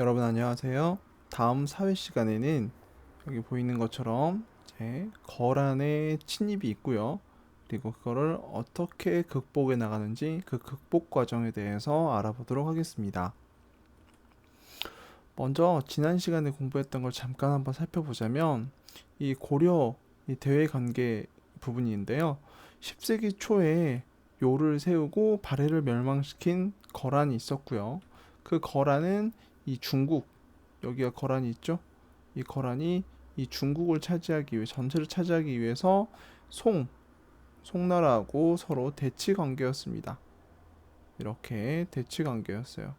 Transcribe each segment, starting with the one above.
여러분 안녕하세요. 다음 사회 시간에는 여기 보이는 것처럼 이제 거란의 침입이 있고요. 그리고 그거를 어떻게 극복해 나가는지 그 극복 과정에 대해서 알아보도록 하겠습니다. 먼저 지난 시간에 공부했던 걸 잠깐 한번 살펴보자면 이 고려 이 대외 관계 부분인데요. 10세기 초에 요를 세우고 발해를 멸망시킨 거란이 있었고요. 그 거란은 이 중국 여기가 거란이 있죠? 이 거란이 이 중국을 차지하기 위해 전체를 차지하기 위해서 송 송나라하고 서로 대치 관계였습니다. 이렇게 대치 관계였어요.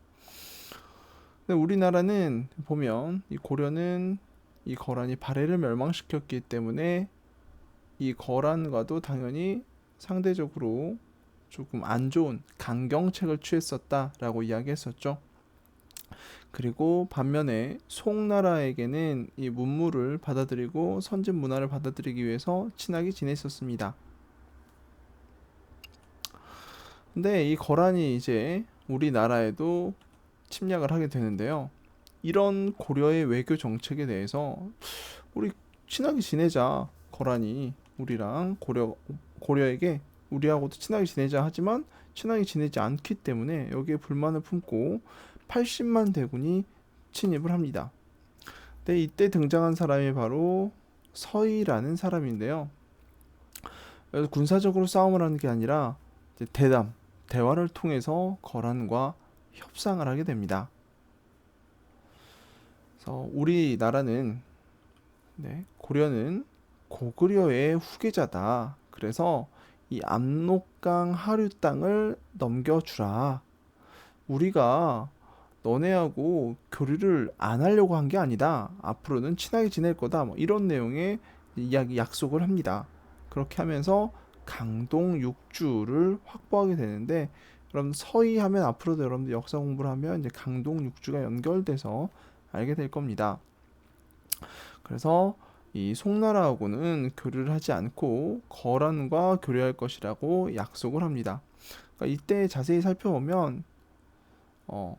근데 우리나라는 보면 이 고려는 이 거란이 발해를 멸망시켰기 때문에 이 거란과도 당연히 상대적으로 조금 안 좋은 강경책을 취했었다라고 이야기했었죠. 그리고 반면에 송나라에게는 이 문물을 받아들이고 선진 문화를 받아들이기 위해서 친하게 지냈었습니다. 근데 이 거란이 이제 우리나라에도 침략을 하게 되는데요. 이런 고려의 외교 정책에 대해서 우리 친하게 지내자. 거란이 우리랑 고려 고려에게 우리하고도 친하게 지내자 하지만 친하게 지내지 않기 때문에 여기에 불만을 품고 80만 대군이 침입을 합니다. 근데 이때 등장한 사람이 바로 서희라는 사람인데요. 군사적으로 싸움을 하는 게 아니라 대담, 대화를 통해서 거란과 협상을 하게 됩니다. 그래서 우리나라는 네, 고려는 고구려의 후계자다. 그래서 이 압록강 하류 땅을 넘겨주라. 우리가 너네하고 교류를 안 하려고 한 게 아니다. 앞으로는 친하게 지낼 거다. 뭐 이런 내용의 이야기 약속을 합니다. 그렇게 하면서 강동 육주를 확보하게 되는데 여러분 서희 하면 앞으로도 여러분들 역사 공부를 하면 이제 강동 육주가 연결돼서 알게 될 겁니다. 그래서 이 송나라하고는 교류를 하지 않고 거란과 교류할 것이라고 약속을 합니다. 그러니까 이때 자세히 살펴보면 어,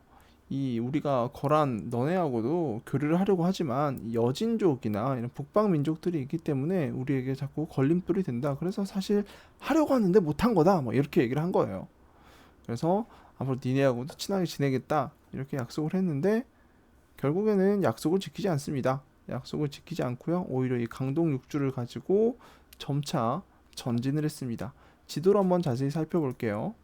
이 우리가 거란 너네하고도 교류를 하려고 하지만 여진족이나 이런 북방 민족들이 있기 때문에 우리에게 자꾸 걸림돌이 된다. 그래서 사실 하려고 하는데 못한 거다. 뭐 이렇게 얘기를 한 거예요. 그래서 앞으로 니네하고도 친하게 지내겠다. 이렇게 약속을 했는데 결국에는 약속을 지키지 않습니다. 약속을 지키지 않고요. 오히려 이 강동 육주를 가지고 점차 전진을 했습니다. 지도를 한번 자세히 살펴볼게요.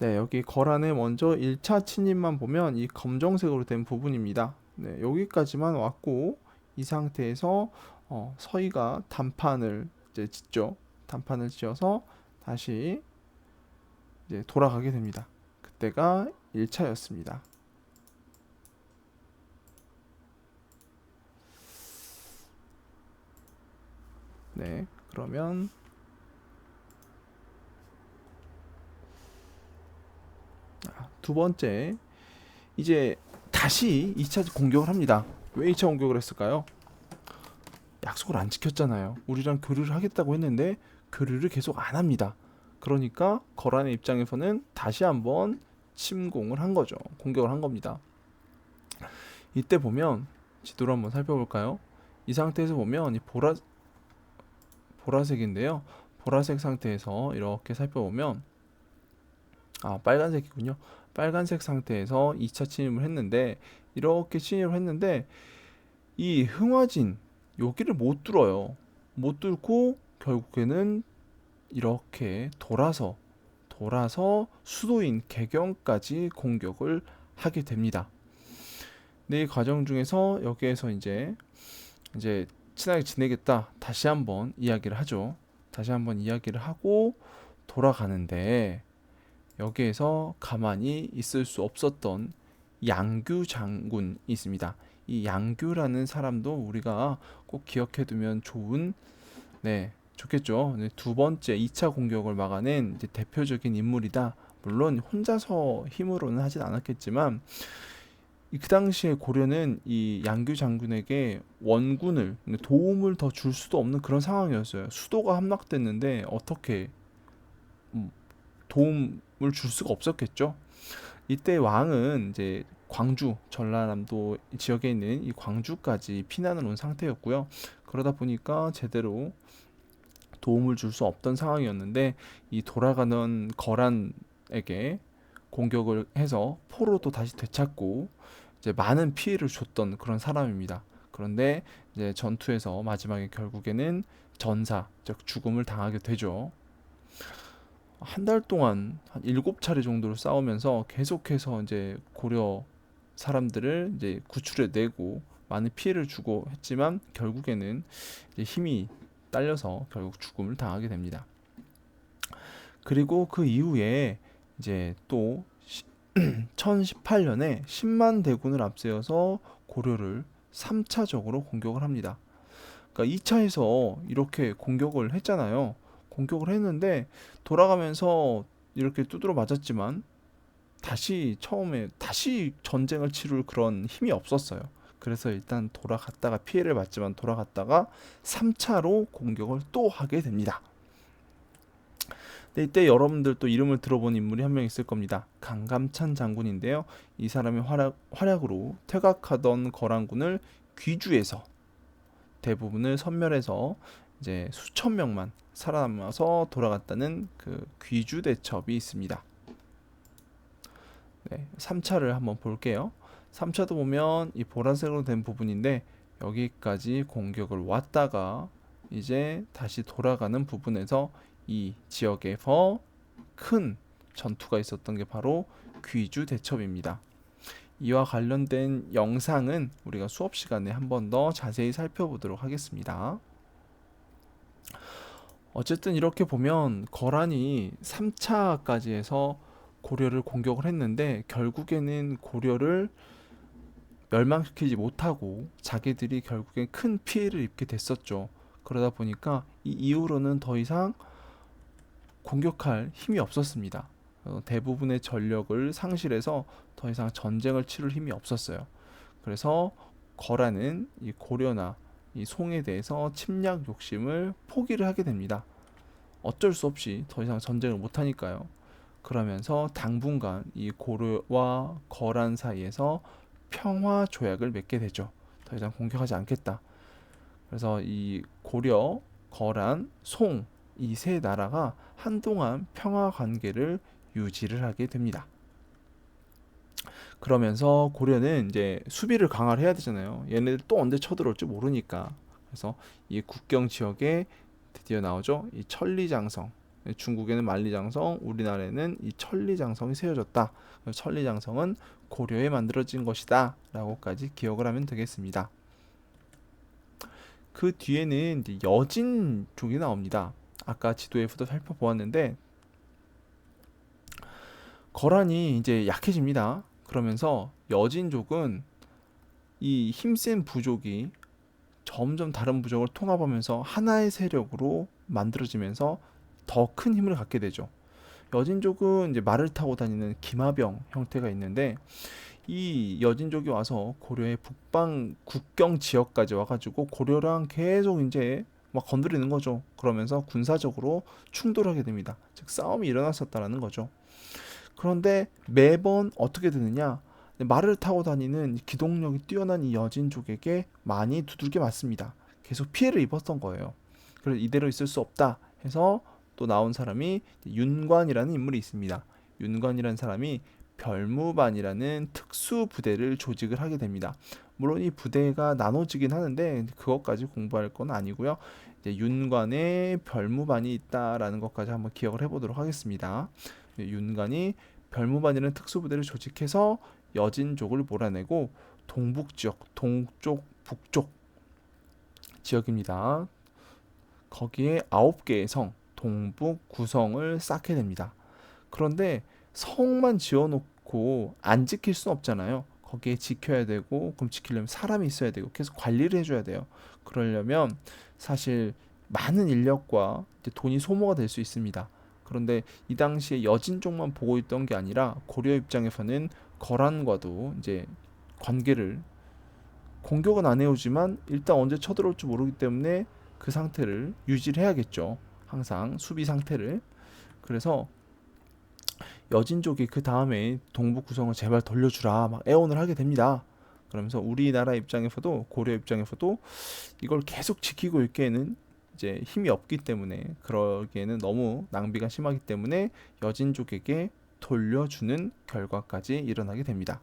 네, 여기 거란의 먼저 1차 침입만 보면 이 검정색으로 된 부분입니다. 네, 여기까지만 왔고 이 상태에서 어, 서희가 단판을 이제 짓죠. 단판을 지어서 다시 이제 돌아가게 됩니다. 그때가 1차였습니다. 네, 그러면 두 번째 이제 다시 2차 공격을 합니다. 왜 2차 공격을 했을까요? 약속을 안 지켰잖아요. 우리랑 교류를 하겠다고 했는데 교류를 계속 안 합니다. 그러니까 거란의 입장에서는 다시 한번 침공을 한 거죠. 공격을 한 겁니다. 이때 보면 지도를 한번 살펴볼까요? 이 상태에서 보면 이 보라 보라색인데요. 보라색 상태에서 이렇게 살펴보면 아 빨간색이군요. 빨간색 상태에서 2차 침입을 했는데 이렇게 침입을 했는데 이 흥화진 여기를 못 뚫어요. 못 뚫고 결국에는 이렇게 돌아서 돌아서 수도인 개경까지 공격을 하게 됩니다. 네, 이 과정 중에서 여기에서 이제 이제 친하게 지내겠다 다시 한번 이야기를 하죠. 다시 한번 이야기를 하고 돌아가는데 여기에서 가만히 있을 수 없었던 양규 장군이 있습니다. 이 양규라는 사람도 우리가 꼭 기억해 두면 좋은 네, 좋겠죠. 네, 두 번째 2차 공격을 막아낸 대표적인 인물이다. 물론 혼자서 힘으로는 하진 않았겠지만 그 당시에 고려는 이 양규 장군에게 원군을 도움을 더 줄 수도 없는 그런 상황이었어요. 수도가 함락됐는데 어떻게 음, 도움을 줄 수가 없었겠죠. 이때 왕은 이제 광주, 전라남도 지역에 있는 이 광주까지 피난을 온 상태였고요. 그러다 보니까 제대로 도움을 줄 수 없던 상황이었는데 이 돌아가는 거란에게 공격을 해서 포로 도 다시 되찾고 이제 많은 피해를 줬던 그런 사람입니다. 그런데 이제 전투에서 마지막에 결국에는 전사, 즉 죽음을 당하게 되죠. 한 달 동안 한 일곱 차례 정도로 싸우면서 계속해서 이제 고려 사람들을 이제 구출해 내고 많은 피해를 주고 했지만 결국에는 힘이 딸려서 결국 죽음을 당하게 됩니다. 그리고 그 이후에 이제 또 1018년에 10만 대군을 앞세워서 고려를 3차적으로 공격을 합니다. 그러니까 2차에서 이렇게 공격을 했잖아요. 공격을 했는데 돌아가면서 이렇게 두드러 맞았지만 다시 처음에 다시 전쟁을 치룰 그런 힘이 없었어요. 그래서 일단 돌아갔다가 피해를 받지만 돌아갔다가 3차로 공격을 또 하게 됩니다. 네, 이때 여러분들 또 이름을 들어본 인물이 한 명 있을 겁니다. 강감찬 장군인데요. 이 사람의 활약, 활약으로 퇴각하던 거란군을 귀주에서 대부분을 선멸해서 이제 수천 명만 살아남아서 돌아갔다는 그 귀주 대첩이 있습니다. 네, 3차를 한번 볼게요. 3차도 보면 이 보라색으로 된 부분인데 여기까지 공격을 왔다가 이제 다시 돌아가는 부분에서 이 지역에서 큰 전투가 있었던 게 바로 귀주 대첩입니다. 이와 관련된 영상은 우리가 수업 시간에 한 번 더 자세히 살펴보도록 하겠습니다. 어쨌든 이렇게 보면 거란이 3차까지 해서 고려를 공격을 했는데 결국에는 고려를 멸망시키지 못하고 자기들이 결국엔 큰 피해를 입게 됐었죠. 그러다 보니까 이 이후로는 더 이상 공격할 힘이 없었습니다. 어, 대부분의 전력을 상실해서 더 이상 전쟁을 치를 힘이 없었어요. 그래서 거란은 이 고려나 이 송에 대해서 침략 욕심을 포기를 하게 됩니다. 어쩔 수 없이 더 이상 전쟁을 못 하니까요. 그러면서 당분간 이 고려와 거란 사이에서 평화 조약을 맺게 되죠. 더 이상 공격하지 않겠다. 그래서 이 고려, 거란, 송 이 세 나라가 한동안 평화 관계를 유지를 하게 됩니다. 그러면서 고려는 이제 수비를 강화를 해야 되잖아요. 얘네들 또 언제 쳐들어올지 모르니까. 그래서 이 국경 지역에 드디어 나오죠. 이 천리장성. 중국에는 만리장성, 우리나라에는 이 천리장성이 세워졌다. 천리장성은 고려에 만들어진 것이다. 라고까지 기억을 하면 되겠습니다. 그 뒤에는 여진 쪽이 나옵니다. 아까 지도에서도 살펴보았는데 거란이 이제 약해집니다. 그러면서 여진족은 이 힘센 부족이 점점 다른 부족을 통합하면서 하나의 세력으로 만들어지면서 더 큰 힘을 갖게 되죠. 여진족은 이제 말을 타고 다니는 기마병 형태가 있는데 이 여진족이 와서 고려의 북방 국경 지역까지 와가지고 고려랑 계속 이제 막 건드리는 거죠. 그러면서 군사적으로 충돌하게 됩니다. 즉 싸움이 일어났었다라는 거죠. 그런데 매번 어떻게 되느냐? 말을 타고 다니는 기동력이 뛰어난 이 여진족에게 많이 두들겨 맞습니다. 계속 피해를 입었던 거예요. 그래서 이대로 있을 수 없다 해서 또 나온 사람이 윤관이라는 인물이 있습니다. 윤관이라는 사람이 별무반이라는 특수 부대를 조직을 하게 됩니다. 물론 이 부대가 나눠지긴 하는데 그것까지 공부할 건 아니고요. 이제 윤관에 별무반이 있다라는 것까지 한번 기억을 해보도록 하겠습니다. 윤관이 별무반이라는 특수 부대를 조직해서 여진족을 몰아내고 동북 지역, 동쪽, 북쪽 지역입니다. 거기에 아홉 개의 성, 동북 구성을 쌓게 됩니다. 그런데 성만 지어놓고 안 지킬 수는 없잖아요. 거기에 지켜야 되고 그럼 지키려면 사람이 있어야 되고 계속 관리를 해줘야 돼요. 그러려면 사실 많은 인력과 돈이 소모가 될 수 있습니다. 그런데 이 당시에 여진족만 보고 있던 게 아니라 고려 입장에서는 거란과도 이제 관계를 공격은 안 해오지만 일단 언제 쳐들어올지 모르기 때문에 그 상태를 유지를 해야겠죠. 항상 수비 상태를. 그래서 여진족이 그 다음에 동북 구성을 제발 돌려주라 막 애원을 하게 됩니다. 그러면서 우리나라 입장에서도 고려 입장에서도 이걸 계속 지키고 있기에는 이제 힘이 없기 때문에 그러기에는 너무 낭비가 심하기 때문에 여진족에게 돌려주는 결과까지 일어나게 됩니다.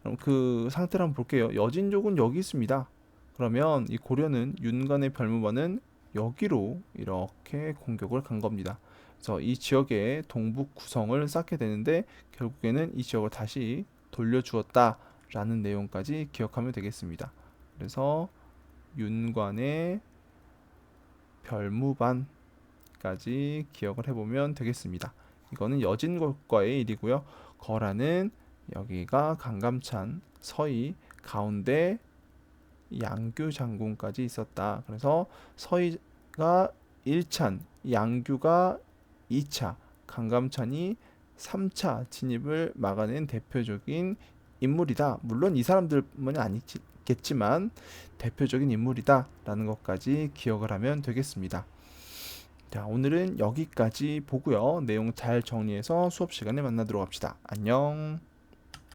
그럼 그 상태를 한번 볼게요. 여진족은 여기 있습니다. 그러면 이 고려는 윤관의 별무반은 여기로 이렇게 공격을 간 겁니다. 그래서 이 지역의 동북 구성을 쌓게 되는데 결국에는 이 지역을 다시 돌려주었다라는 내용까지 기억하면 되겠습니다. 그래서 윤관의 별무반까지 기억을 해보면 되겠습니다. 이거는 여진골과의 일이고요. 거라는 여기가 강감찬 서희 가운데 양규 장군까지 있었다. 그래서 서희가 1찬, 양규가 2차, 강감찬이 3차 진입을 막아낸 대표적인 인물이다. 물론 이 사람들만이 아니 겠지만 대표적인 인물이다라는 것까지 기억을 하면 되겠습니다. 자, 오늘은 여기까지 보고요. 내용 잘 정리해서 수업 시간에 만나도록 합시다. 안녕.